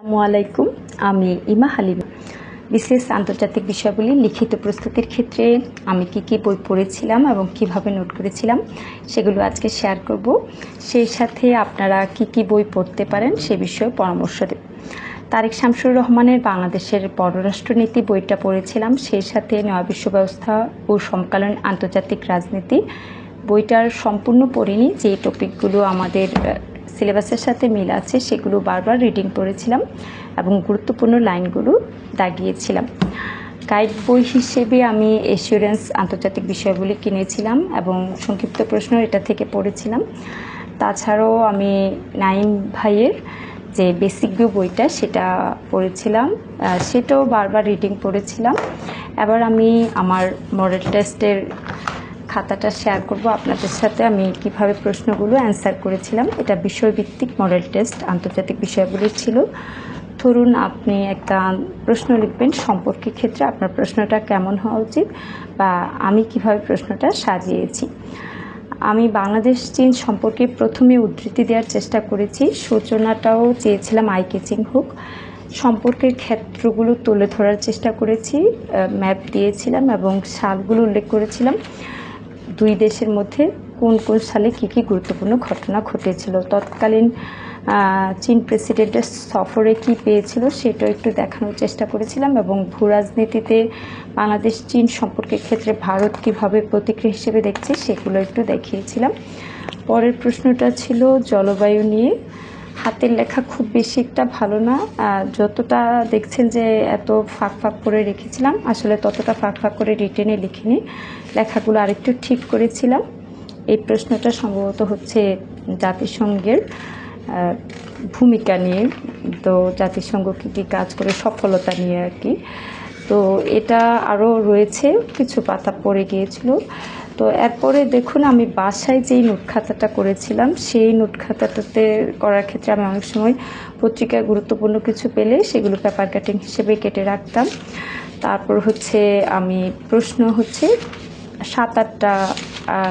আসসালামু আলাইকুম, আমি ইমা হালিমা। বিশেষ আন্তর্জাতিক বিষয়াবলী লিখিত প্রস্তুতির ক্ষেত্রে আমি কি কি বই পড়েছিলাম এবং কীভাবে নোট করেছিলাম সেগুলো আজকে শেয়ার করব। সেই সাথে আপনারা কি কি বই পড়তে পারেন সে বিষয়ে পরামর্শ দেব। তারেক শামসুর রহমানের বাংলাদেশের পররাষ্ট্রনীতি বইটা পড়েছিলাম। সেই সাথে নয়া বিশ্ব ব্যবস্থা ও সমকালীন আন্তর্জাতিক রাজনীতি বইটার সম্পূর্ণ পড়িনি। যে টপিকগুলো আমাদের সিলেবাসের সাথে মিল আছে, সেগুলো বারবার রিডিং করেছিলাম এবং গুরুত্বপূর্ণ লাইনগুলো দাগিয়েছিলাম। গাইড বই হিসেবে আমি এসিউরেন্স আন্তর্জাতিক বিষয়গুলি কিনেছিলাম এবং সংক্ষিপ্ত প্রশ্ন এটা থেকে পড়েছিলাম। তাছাড়াও আমি নাইম ভাইয়ের যে বেসিক বইটা সেটা পড়েছিলাম সেটাও বারবার রিডিং পড়েছিলাম। এবার আমি আমার মডেল টেস্টের খাতাটা শেয়ার করব। আপনাদের সাথে আমি কীভাবে প্রশ্নগুলো অ্যান্সার করেছিলাম, এটা বিষয়ভিত্তিক মডেল টেস্ট আন্তর্জাতিক বিষয়গুলির ছিল। ধরুন, আপনি একটা প্রশ্ন লিখবেন সম্পর্কের ক্ষেত্রে আপনার প্রশ্নটা কেমন হওয়া উচিত বা আমি কীভাবে প্রশ্নটা সাজিয়েছি। আমি বাংলাদেশ, চীন সম্পর্কে প্রথমে উদ্ধৃতি দেওয়ার চেষ্টা করেছি। সূচনাটাও চেয়েছিলাম আই কেচিং হোক। সম্পর্কের ক্ষেত্রগুলো তুলে ধরার চেষ্টা করেছি ম্যাপ দিয়েছিলাম এবং সালগুলো উল্লেখ করেছিলাম। দুই দেশের মধ্যে কোন কোন সালে কী কী গুরুত্বপূর্ণ ঘটনা ঘটেছিল? তৎকালীন চীন প্রেসিডেন্টের সফরে কি পেয়েছিল সেটা একটু দেখানোর চেষ্টা করেছিলাম এবং ভূ রাজনীতিতে বাংলাদেশ, চীন সম্পর্কের ক্ষেত্রে ভারত কীভাবে প্রতিক্রিয়া হিসেবে দেখছে সেগুলো একটু দেখিয়েছিলাম। পরের প্রশ্নটা ছিল জলবায়ু নিয়ে। হাতের লেখা খুব বেশি একটা ভালো না। যতটা দেখছেন যে এত ফাঁক ফাঁক করে রেখেছিলাম, আসলে ততটা ফাঁক ফাঁক করে রিটেনে লিখিনি। লেখাগুলো আরেকটু ঠিক করেছিলাম। এই প্রশ্নটা সম্ভবত হচ্ছে জাতিসংঘের ভূমিকা নিয়ে। তো জাতিসংঘ কী কী কাজ করে, সফলতা নিয়ে আর কি। তো এটা আরও রয়েছে, কিছু পাতা পড়ে গিয়েছিল। তো এরপরে দেখুন, আমি বাসায় যেই নোট খাতাটা করেছিলাম, সেই নোট খাতাটাতে করার ক্ষেত্রে আমি অনেক সময় পত্রিকায় গুরুত্বপূর্ণ কিছু পেলে সেগুলো পেপার কাটিং হিসেবে কেটে রাখতাম। তারপর হচ্ছে আমি প্রশ্ন হচ্ছে সাত আটটা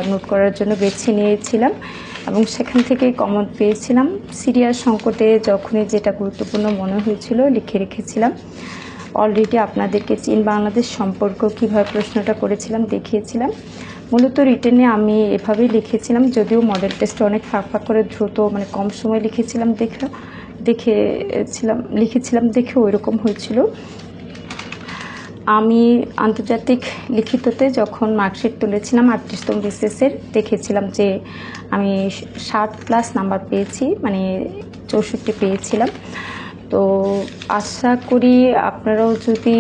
নোট করার জন্য বেছে নিয়েছিলাম এবং সেখান থেকে কমন পেয়েছিলাম। সিরিয়ার সংকটে যখনই যেটা গুরুত্বপূর্ণ মনে হয়েছিল লিখে রেখেছিলাম। অলরেডি আপনাদেরকে চীন বাংলাদেশ সম্পর্ক কীভাবে প্রশ্নটা করেছিলাম, দেখিয়েছিলাম। মূলত রিটেনে আমি এভাবেই লিখেছিলাম, যদিও মডেল টেস্টে অনেক ফাঁক ফাঁক করে দ্রুত মানে কম সময় লিখেছিলাম দেখে, দেখেছিলাম, লিখেছিলাম দেখে ওই রকম হয়েছিল। আমি আন্তর্জাতিক লিখিততে যখন মার্কশিট তুলেছিলাম, আটত্রিশতম বিসিএসের দেখেছিলাম যে আমি ষাট প্লাস নাম্বার পেয়েছি মানে চৌষট্টি পেয়েছিলাম। তো আশা করি আপনারাও যদি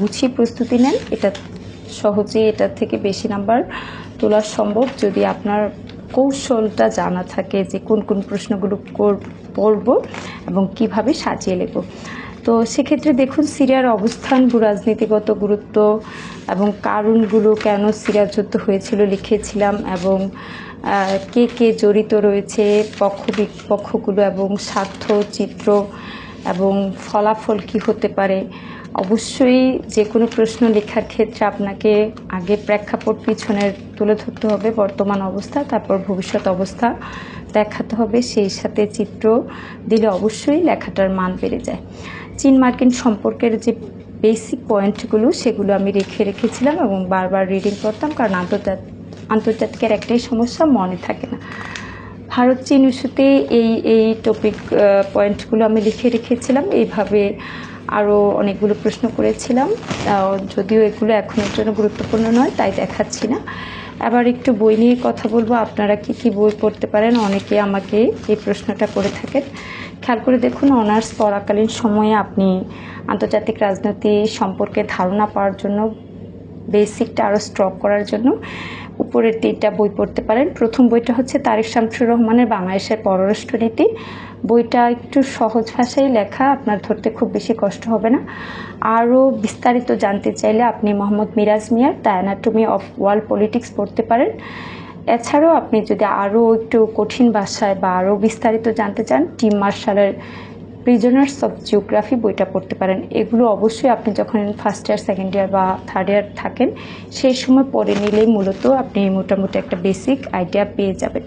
গুছিয়ে প্রস্তুতি নেন, এটা সহজে এটার থেকে বেশি নাম্বার তোলা সম্ভব। যদি আপনার কৌশলটা জানা থাকে যে কোন কোন প্রশ্নগুলো পড়ব এবং কীভাবে সাজিয়ে নেব তো সেক্ষেত্রে দেখুন, সিরিয়ার অবস্থান রাজনীতিগত গুরুত্ব এবং কারণগুলো কেন সিরিয়া যুদ্ধ হয়েছিল লিখেছিলাম এবং কে কে জড়িত রয়েছে, পক্ষ বিপক্ষগুলো এবং স্বার্থ, চিত্র এবং ফলাফল কি হতে পারে? অবশ্যই যে কোনো প্রশ্ন লেখার ক্ষেত্রে আপনাকে আগে প্রেক্ষাপট পিছনের তুলে ধরতে হবে, বর্তমান অবস্থা, তারপর ভবিষ্যৎ অবস্থা দেখাতে হবে। সেই সাথে চিত্র দিলে অবশ্যই লেখাটার মান বেড়ে যায়। চীন মার্কিন সম্পর্কের যে বেসিক পয়েন্টগুলো, সেগুলো আমি রেখে রেখেছিলাম এবং বারবার রিডিং করতাম, কারণ আন্তর্জাতিক আন্তর্জাতিকের একটাই সমস্যা, মনে থাকে না। ভারত চীন ইস্যুতে এই এই টপিক পয়েন্টগুলো আমি লিখে রেখেছিলাম। এইভাবে আরও অনেকগুলো প্রশ্ন করেছিলাম। যদিও এগুলো এখনের জন্য গুরুত্বপূর্ণ নয়, তাই দেখাচ্ছি না। আবার একটু বই নিয়ে কথা বলব। আপনারা কি কি বই পড়তে পারেন? অনেকে আমাকে এই প্রশ্নটা করে থাকেন। খেয়াল করে দেখুন, অনার্স পড়াকালীন সময়ে আপনি আন্তর্জাতিক রাজনীতি সম্পর্কে ধারণা পাওয়ার জন্য বেসিকটা আরও স্ট্রক করার জন্য উপরের তিনটা বই পড়তে পারেন। প্রথম বইটা হচ্ছে তারেক শামসুর রহমানের বাংলাদেশের পররাষ্ট্রনীতি বইটা একটু সহজ ভাষায় লেখা, আপনার ধরতে খুব বেশি কষ্ট হবে না। আরও বিস্তারিত জানতে চাইলে আপনি মোহাম্মদ মিরাজ মিয়ার the anatomy of world politics পড়তে পারেন। এছাড়াও আপনি যদি আরও একটু কঠিন ভাষায় বা আরও বিস্তারিত জানতে চান, টিম মার্শালের প্রিজনার্স অফ জিওগ্রাফি বইটা পড়তে পারেন। এগুলো অবশ্যই আপনি যখন ফার্স্ট ইয়ার সেকেন্ড ইয়ার বা থার্ড ইয়ার থাকেন, সেই সময় পড়ে নিলেই মূলত আপনি মোটামুটি একটা বেসিক আইডিয়া পেয়ে যাবেন।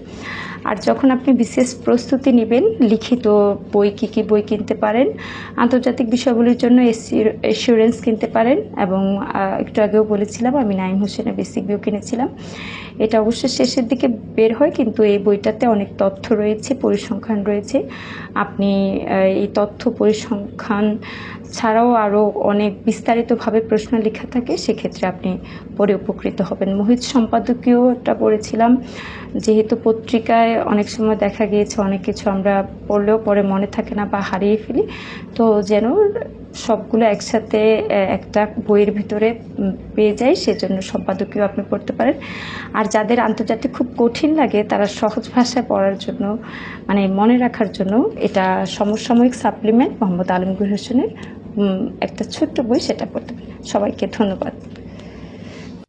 আর যখন আপনি বিশেষ প্রস্তুতি নেবেন, লিখিত বই কী কী বই কিনতে পারেন, আন্তর্জাতিক বিষয়গুলির জন্য এসিউরেন্স কিনতে পারেন এবং একটু আগেও বলেছিলাম, আমি নাইম হোসেনের বেসিক বইও কিনেছিলাম। এটা অবশ্য শেষের দিকে বের হয়, কিন্তু এই বইটাতে অনেক তথ্য রয়েছে, পরিসংখ্যান রয়েছে। আপনি এই তথ্য পরিসংখ্যান ছাড়াও আরও অনেক বিস্তারিতভাবে প্রশ্ন লেখা থাকে, সেক্ষেত্রে আপনি পরে উপকৃত হবেন। মোহিত সম্পাদকীয়টা পড়েছিলাম, যেহেতু পত্রিকায় অনেক সময় দেখা গিয়েছে, অনেক কিছু আমরা পড়লেও পরে মনে থাকে না বা হারিয়ে ফেলি। তো যেন সবগুলো একসাথে একটা বইয়ের ভিতরে পেয়ে যায় সেজন্য সম্পাদকীয় আপনি পড়তে পারেন। আর যাদের আন্তর্জাতিক খুব কঠিন লাগে, তারা সহজ ভাষায় পড়ার জন্য মানে মনে রাখার জন্য এটা সমসাময়িক সাপ্লিমেন্ট মোহাম্মদ আলমগীর হোসেনের একটা ছোট্ট বই সেটা পড়তে পারেন। সবাইকে ধন্যবাদ।